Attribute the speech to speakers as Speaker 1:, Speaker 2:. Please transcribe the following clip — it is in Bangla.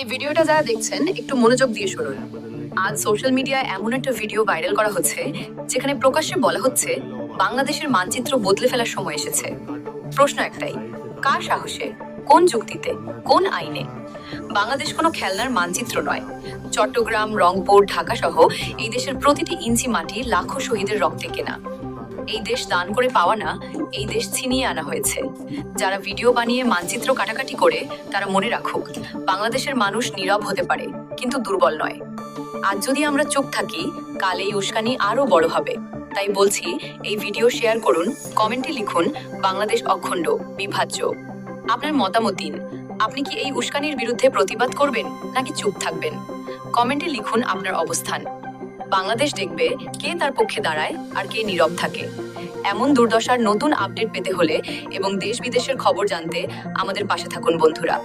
Speaker 1: এই ভিডিওটা যারা দেখছেন, একটু মনোযোগ দিয়ে শুনুন। আজ সোশ্যাল মিডিয়ায় এমন একটা ভিডিও ভাইরাল করা হচ্ছে, যেখানে প্রকাশ্যে বলা হচ্ছে, বাংলাদেশের মানচিত্র বদলে ফেলার সময় এসেছে। প্রশ্ন একটাই, কার সাহসে? কোন যুক্তিতে? কোন আইনে? বাংলাদেশ কোনো খেলনার মানচিত্র নয়। চট্টগ্রাম, রংপুর, ঢাকা সহ এই দেশের প্রতিটি ইঞ্চি মাটি লাখো শহীদের রক্তে কেনা। এই দেশ দান করে পাওয়া না, এই দেশ ছিনিয়ে আনা হয়েছে। যারা ভিডিও বানিয়ে মানচিত্র কাটাকাটি করে, তারা মনে রাখুক, বাংলাদেশের মানুষ নীরব হতে পারে, কিন্তু দুর্বল নয়। আজ যদি আমরা চুপ থাকি, কাল এই উস্কানি আরও বড় হবে। তাই বলছি, এই ভিডিও শেয়ার করুন, কমেন্টে লিখুন, বাংলাদেশ অখণ্ড, বিভাজ্য। আপনার মতামত দিন। আপনি কি এই উস্কানির বিরুদ্ধে প্রতিবাদ করবেন, নাকি চুপ থাকবেন? কমেন্টে লিখুন আপনার অবস্থান। বাংলাদেশ দেখবে কে তার পক্ষে দাঁড়ায় আর কে নীরব থাকে। এমন দুর্দশার নতুন আপডেট পেতে হলে এবং দেশ বিদেশের খবর জানতে আমাদের পাশে থাকুন বন্ধুরা।